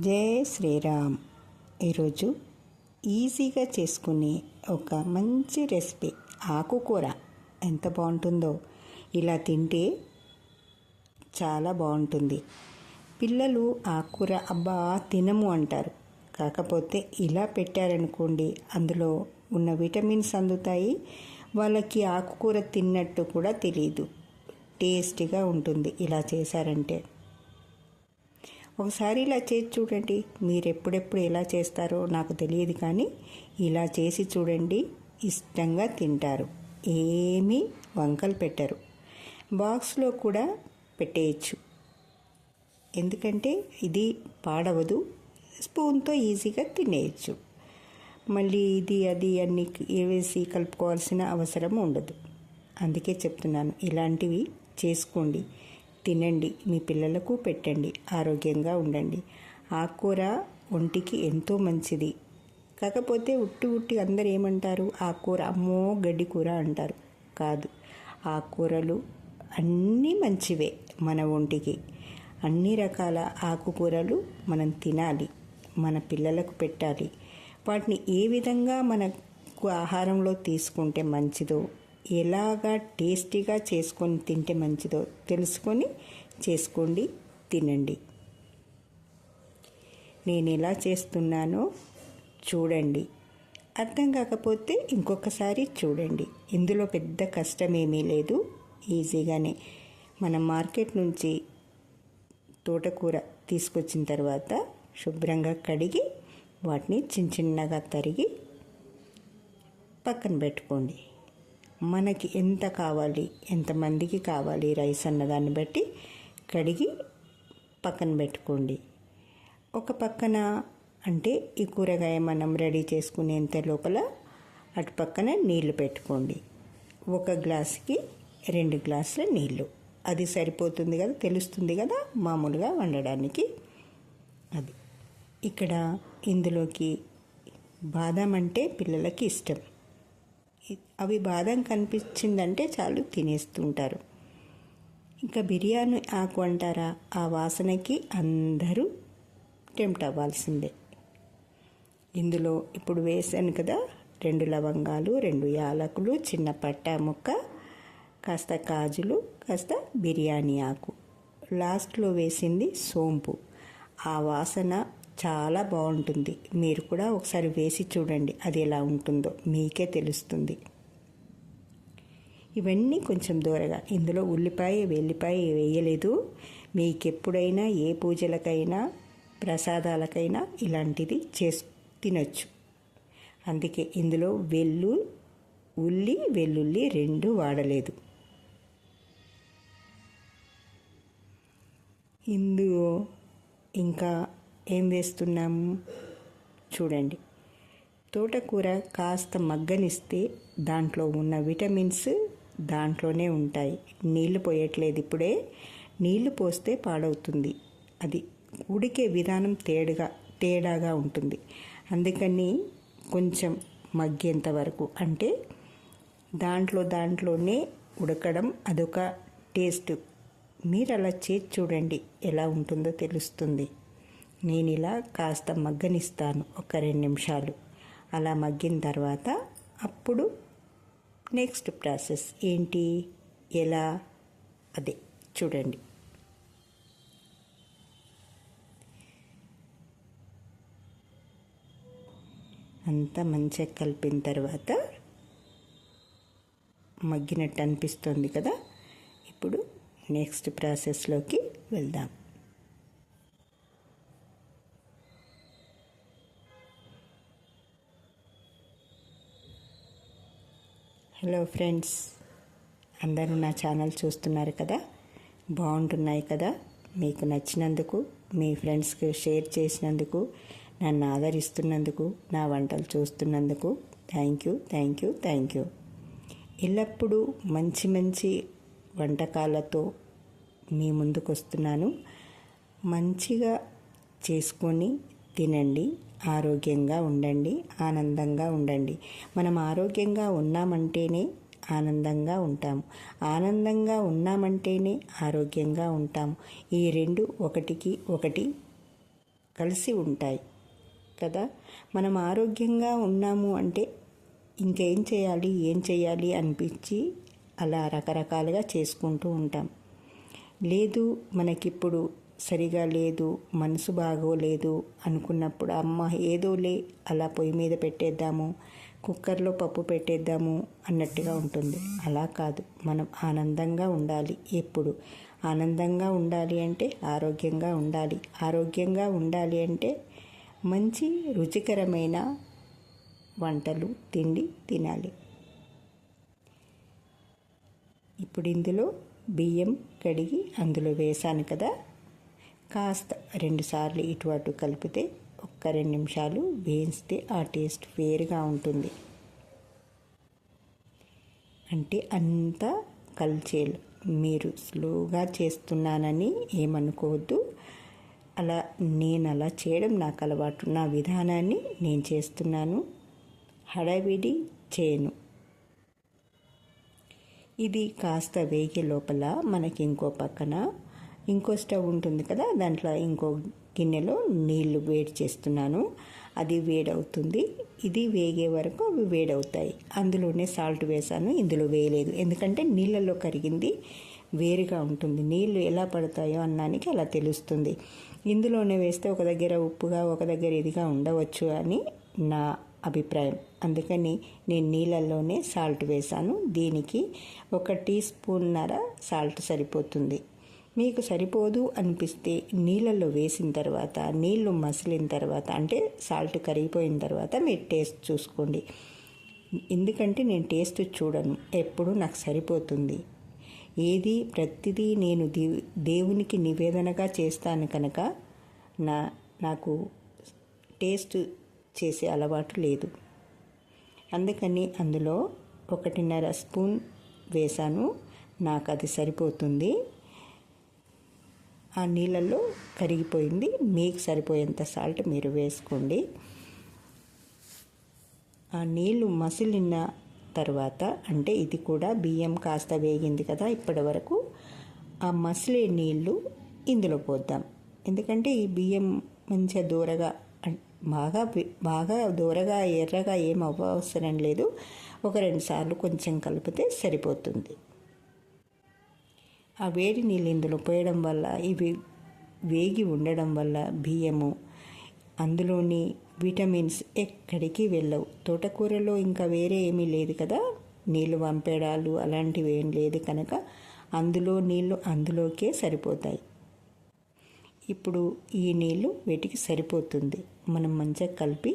జై శ్రీరామ్. ఈరోజు ఈజీగా చేసుకునే ఒక మంచి రెసిపీ ఆకుకూర. ఎంత బాగుంటుందో. ఇలా తింటే చాలా బాగుంటుంది. పిల్లలు ఆకుకూర అబ్బా తినము అంటారు. కాకపోతే ఇలా పెట్టారనుకోండి అందులో ఉన్న విటమిన్స్ అందుతాయి. వాళ్ళకి ఆకుకూర తిన్నట్టు కూడా తెలియదు. టేస్టీగా ఉంటుంది ఇలా చేశారంటే. ఒకసారి ఇలా చేసి చూడండి. మీరు ఎప్పుడెప్పుడు ఎలా చేస్తారో నాకు తెలియదు కానీ ఇలా చేసి చూడండి. ఇష్టంగా తింటారు. ఏమీ వంకలు పెట్టరు. బాక్స్లో కూడా పెట్టేయచ్చు. ఎందుకంటే ఇది పాడవదు. స్పూన్తో ఈజీగా తినేయచ్చు. మళ్ళీ ఇది అది అన్ని వేసి కలుపుకోవాల్సిన అవసరం ఉండదు. అందుకే చెప్తున్నాను ఇలాంటివి చేసుకోండి. తినండి. మీ పిల్లలకు పెట్టండి. ఆరోగ్యంగా ఉండండి. ఆకుకూర ఒంటికి ఎంతో మంచిది. కాకపోతే ఉట్టి ఉట్టి అందరు ఏమంటారు? ఆకుకూర అమ్మో గడ్డి కూర అంటారు. కాదు. ఆకుకూరలు అన్నీ మంచివే మన ఒంటికి. అన్ని రకాల ఆకుకూరలు మనం తినాలి. మన పిల్లలకు పెట్టాలి. వాటిని ఏ విధంగా మనకు ఆహారంలో తీసుకుంటే మంచిదో ఎలాగా టేస్టీగా చేసుకొని తింటే మంచిదో తెలుసుకొని చేసుకోండి తినండి. నేను ఎలా చేస్తున్నానో చూడండి. అర్థం కాకపోతే ఇంకొకసారి చూడండి. ఇందులో పెద్ద కష్టమేమీ లేదు. ఈజీగానే. మనం మార్కెట్ నుంచి తోటకూర తీసుకొచ్చిన తర్వాత శుభ్రంగా కడిగి వాటిని చిన్న చిన్నగా తరిగి పక్కన పెట్టుకోండి. మనకి ఎంత కావాలి ఎంతమందికి కావాలి రైస్ అన్నదాన్ని బట్టి కడిగి పక్కన పెట్టుకోండి. ఒక పక్కన అంటే ఈ కూరగాయ మనం రెడీ చేసుకునేంత లోపల అటు పక్కన నీళ్ళు పెట్టుకోండి. ఒక గ్లాస్కి రెండు గ్లాసుల నీళ్ళు అది సరిపోతుంది కదా తెలుస్తుంది కదా మామూలుగా వండడానికి. అది. ఇక్కడ ఇందులోకి బాదం అంటే పిల్లలకి ఇష్టం. అవి బాదం కనిపించిందంటే చాలు తినేస్తుంటారు. ఇంకా బిర్యానీ ఆకు అంటారా? ఆ వాసనకి అందరూ టెంప్ట్ అవ్వాల్సిందే. ఇందులో ఇప్పుడు వేసాను కదా రెండు లవంగాలు రెండు యాలకులు చిన్న పట్టా ముక్క కాస్త కాజులు కాస్త బిర్యానీ ఆకు. లాస్ట్లో వేసింది సోంపు. ఆ వాసన చాలా బాగుంటుంది. మీరు కూడా ఒకసారి వేసి చూడండి అది ఎలా ఉంటుందో. మీకే తెలుస్తుంది. ఇవన్నీ కొంచెం దూరగా. ఇందులో ఉల్లిపాయ వెల్లిపాయ వేయలేదు. మీకు ఎప్పుడైనా ఏ పూజలకైనా ప్రసాదాలకైనా ఇలాంటిది చేసు తినొచ్చు. అందుకే ఇందులో వెల్లు ఉల్లి వెల్లుల్లి రెండు వాడలేదు. ఇందులో ఇంకా ఏం వేస్తున్నాము? చూడండి. తోటకూర కాస్త మగ్గనిస్తే దాంట్లో ఉన్న విటమిన్స్ దాంట్లోనే ఉంటాయి. నీళ్ళు పోయట్లేదు ఇప్పుడే. నీళ్ళు పోస్తే పాడవుతుంది. అది ఉడికే విధానం తేడుగా తేడాగా ఉంటుంది. అందుకని కొంచెం మగ్గేంత వరకు. అంటే దాంట్లో దాంట్లోనే ఉడకడం అదొక టేస్ట్. మీరు అలా చేసి చూడండి ఎలా ఉంటుందో తెలుస్తుంది. నేను ఇలా కాస్త మగ్గనిస్తాను ఒక రెండు నిమిషాలు. అలా మగ్గిన తర్వాత అప్పుడు నెక్స్ట్ ప్రాసెస్ ఏంటి? ఎలా? అదే చూడండి. అంతా మంచిగా కలిపిన తర్వాత మగ్గినట్టు అనిపిస్తుంది కదా? ఇప్పుడు నెక్స్ట్ ప్రాసెస్లోకి వెళ్దాం. హలో ఫ్రెండ్స్ అందరూ నా ఛానల్ చూస్తున్నారు కదా? బాగుంటున్నాయి కదా? మీకు నచ్చినందుకు మీ ఫ్రెండ్స్కి షేర్ చేసినందుకు నన్ను ఆదరిస్తున్నందుకు నా వంటలు చూస్తున్నందుకు thank you thank you thank you ఎల్లప్పుడూ మంచి మంచి వంటకాలతో మీ ముందుకు వస్తున్నాను మంచిగా చేసుకొని తినండి. ఆరోగ్యంగా ఉండండి ఆనందంగా ఉండండి. మనం ఆరోగ్యంగా ఉన్నామంటేనే ఆనందంగా ఉంటాము. ఆనందంగా ఉన్నామంటేనే ఆరోగ్యంగా ఉంటాము. ఈ రెండు ఒకటికి ఒకటి కలిసి ఉంటాయి కదా? మనం ఆరోగ్యంగా ఉన్నాము అంటే ఇంకేం చేయాలి ఏం చేయాలి అనిపించి అలా రకరకాలుగా చేసుకుంటూ ఉంటాం. లేదు మనకిప్పుడు సరిగా లేదు మనసు బాగోలేదు అనుకున్నప్పుడు అమ్మ ఏదోలే అలా పొయ్యి మీద పెట్టేద్దాము కుక్కర్లో పప్పు పెట్టేద్దాము అన్నట్టుగా ఉంటుంది. అలా కాదు. మనం ఆనందంగా ఉండాలి ఎప్పుడు. ఆనందంగా ఉండాలి అంటే ఆరోగ్యంగా ఉండాలి. ఆరోగ్యంగా ఉండాలి అంటే మంచి రుచికరమైన వంటలు తిండి తినాలి. ఇప్పుడు ఇందులో బియ్యం కడిగి అందులో వేసాను కదా. కాస్త రెండుసార్లు ఇటు అటు కలిపితే ఒక్క రెండు నిమిషాలు వేయిస్తే ఆ టేస్ట్ వేరుగా ఉంటుంది. అంటే అంతా కల్చేలు మీరు స్లోగా చేస్తున్నానని ఏమనుకోవద్దు. అలా నేను అలా చేయడం నాకు అలవాటు. నా విధానాన్ని నేను చేస్తున్నాను. హడావిడి చేయను. ఇది కాస్త వేగే లోపల మనకి ఇంకో పక్కన ఇంకో స్టవ్ ఉంటుంది కదా దాంట్లో ఇంకో గిన్నెలో నీళ్ళు వేడి చేస్తున్నాను. అది వేడవుతుంది. ఇది వేగే వరకు అవి వేడవుతాయి. అందులోనే సాల్ట్ వేసాను ఇందులో వేయలేదు. ఎందుకంటే నీళ్ళల్లో కరిగింది వేరుగా ఉంటుంది. నీళ్ళు ఎలా పడతాయో అన్నానికి అలా తెలుస్తుంది. ఇందులోనే వేస్తే ఒక దగ్గర ఉప్పుగా ఒక దగ్గర ఇదిగా ఉండవచ్చు అని నా అభిప్రాయం. అందుకని నేను నీళ్ళల్లోనే సాల్ట్ వేసాను దీనికి ఒక టీ స్పూన్నర సాల్ట్ సరిపోతుంది. మీకు సరిపోదు అనిపిస్తే నీళ్ళల్లో వేసిన తర్వాత నీళ్ళు మసిలిన తర్వాత అంటే సాల్ట్ కరిగిపోయిన తర్వాత మీరు టేస్ట్ చూసుకోండి. ఎందుకంటే నేను టేస్ట్ చూడను ఎప్పుడు నాకు సరిపోతుంది. ఏది ప్రతిదీ నేను దేవునికి నివేదనగా చేస్తాను కనుక నా నాకు టేస్ట్ చేసే అలవాటు లేదు. అందుకని అందులో ఒకటిన్నర స్పూన్ వేసాను నాకు అది సరిపోతుంది. ఆ నీళ్ళల్లో కరిగిపోయింది. మీకు సరిపోయేంత సాల్ట్ మీరు వేసుకోండి. ఆ నీళ్ళు మసిలిన తర్వాత అంటే ఇది కూడా బియ్యం కాస్త వేగింది కదా ఇప్పటి వరకు ఆ మసిలే నీళ్ళు ఇందులో పోద్దాం. ఎందుకంటే ఈ బియ్యం మంచిగా దూరగా బాగా బాగా దూరగా ఎర్రగా ఏం అవసరం లేదు. ఒక రెండు సార్లు కొంచెం కలిపితే సరిపోతుంది. ఆ వేడి నీళ్ళు ఇందులో పోయడం వల్ల ఇవి వేగి ఉండడం వల్ల బియ్యము అందులోని విటమిన్స్ ఎక్కడికి వెళ్ళవు. తోటకూరలో ఇంకా వేరే ఏమీ లేదు కదా? నీళ్ళు వంపేడాలు అలాంటివి ఏం లేదు కనుక అందులో నీళ్ళు అందులోకే సరిపోతాయి. ఇప్పుడు ఈ నీళ్ళు వీటికి సరిపోతుంది? మనం మంచిగా కలిపి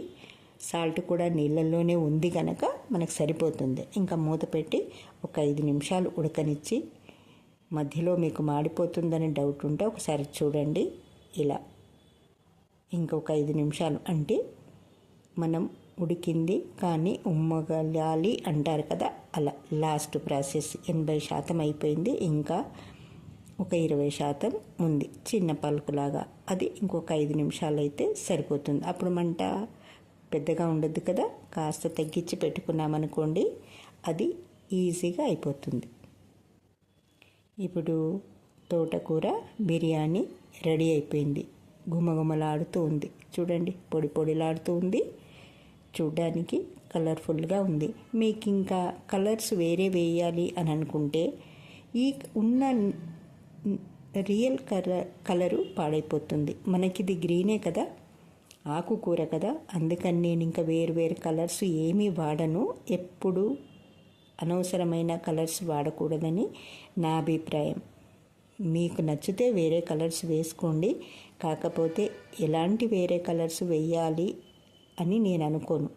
సాల్ట్ కూడా నీళ్ళల్లోనే ఉంది కనుక మనకు సరిపోతుంది. ఇంకా మూత పెట్టి ఒక ఐదు నిమిషాలు ఉడకనిచ్చి మధ్యలో మీకు మాడిపోతుందని డౌట్ ఉంటే ఒకసారి చూడండి. ఇలా ఇంకొక ఐదు నిమిషాలు. అంటే మనం ఉడికింది కానీ ఉమ్మగలాలి అంటారు కదా అలా లాస్ట్ ప్రాసెస్ ఎనభై శాతం అయిపోయింది. ఇంకా ఒక ఇరవై శాతం ఉంది. చిన్న పలుకులాగా అది ఇంకొక ఐదు నిమిషాలు అయితే సరిపోతుంది. అప్పుడు మంట పెద్దగా ఉండదు కదా కాస్త తగ్గించి పెట్టుకున్నామనుకోండి అది ఈజీగా అయిపోతుంది. ఇప్పుడు తోటకూర బిర్యానీ రెడీ అయిపోయింది. గుమగుమలాడుతూ ఉంది. చూడండి పొడి పొడిలాడుతూ ఉంది. చూడ్డానికి కలర్ఫుల్గా ఉంది. మీకు ఇంకా కలర్స్ వేరే వేయాలి అని అనుకుంటే ఈ ఉన్న రియల్ కలర్ కలరు పాడైపోతుంది. మనకిది గ్రీనే కదా ఆకుకూర కదా. అందుకని నేను ఇంకా వేరు వేరు కలర్స్ ఏమీ వాడను. ఎప్పుడు అనవసరమైన కలర్స్ వాడకూడదని నా అభిప్రాయం. మీకు నచ్చితే వేరే కలర్స్ వేసుకోండి. కాకపోతే ఎలాంటి వేరే కలర్స్ వేయాలి అని నేను అనుకోను.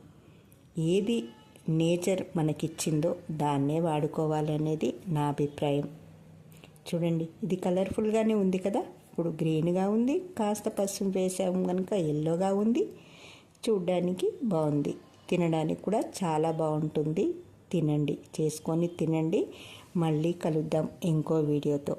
ఏది నేచర్ మనకిచ్చిందో దాన్నే వాడుకోవాలనేది నా అభిప్రాయం. చూడండి ఇది కలర్ఫుల్గానే ఉంది కదా? ఇప్పుడు గ్రీన్గా ఉంది కాస్త పసుపు వేసాము కనుక ఎల్లోగా ఉంది. చూడ్డానికి బాగుంది తినడానికి కూడా చాలా బాగుంటుంది. తినండి. చేసుకొని తినండి. మళ్ళీ కలుద్దాం ఇంకో వీడియోతో.